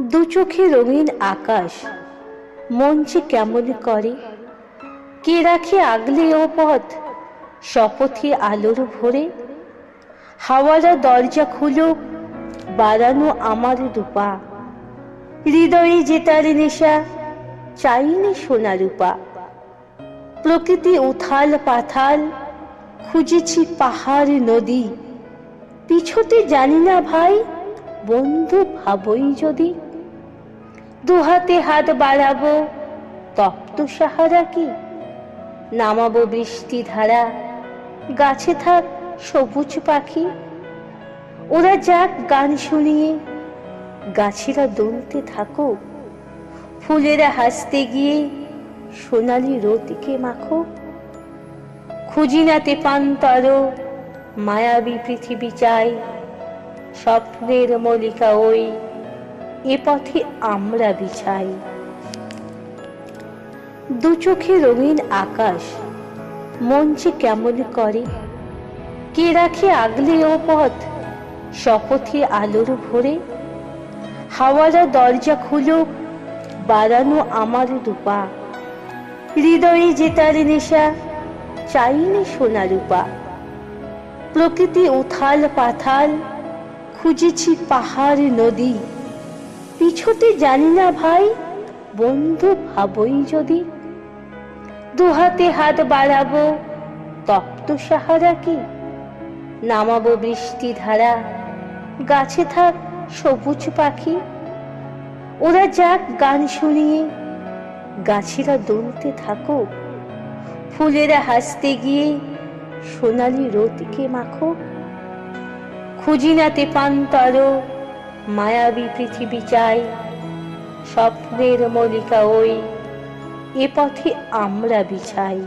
দু চোখে রঙিন আকাশ, মন যে কেমন করে? কে রাখে আগলে ও পথ, শপথে আলোর ভরে? হাওয়ারা দরজা খুলো, বাড়ানো আমার রূপা। হৃদয়ে যে তার নেশা, চাইনি সোনা রূপা। প্রকৃতি উথাল পাথাল, খুঁজেছি পাহাড় নদী। পিছতে জানি না ভাই বন্ধু ভাবই যদি। দুহাতে হাত বাড়াবো, তপ্ত সাহারা কি? নামাবো বৃষ্টি ধারা গাছে থাক সবুজ পাখি। ওরা যাক গান শুনিয়ে, গাছেরা দুলতে থাকো। ফুলেরা হাসতে গিয়ে সোনালি রোদকে মাখো। খুঁজি না তেপান্তর মায়াবী পৃথিবী চাই। স্বপ্নের মলিকা ওই, এ পথে আমরা বিছাই। দু চোখে রঙিন আকাশ, মন যে কেমন করে, কে রাখে আগলে ও পথ, শপথে আলোর ভরে? হাওয়ারা দরজা খুলো, বাড়ানো আমার রূপা। হৃদয়ে যে তার নেশা চাইনি সোনা রূপা। প্রকৃতি উথাল পাথাল খুঁজেছি পাহাড়, নদী। পিছতে জানি না ভাই, বন্ধু ভাবই যদি। দুহাতে হাত বাড়াবো, তপ্ত সাহারা কি নামাবো বৃষ্টি ধারা, গাছে থাক সবুজ পাখি। ওরা যাক গান শুনিয়ে, গাছেরা দুলতে থাকো। ফুলেরা হাসতে গিয়ে সোনালি রোদকে মাখো। খুঁজি না তেপান্তর মায়াবী পৃথিবী চাই স্বপ্নের মলিকা ওই এ পথে আমরা বিছাই।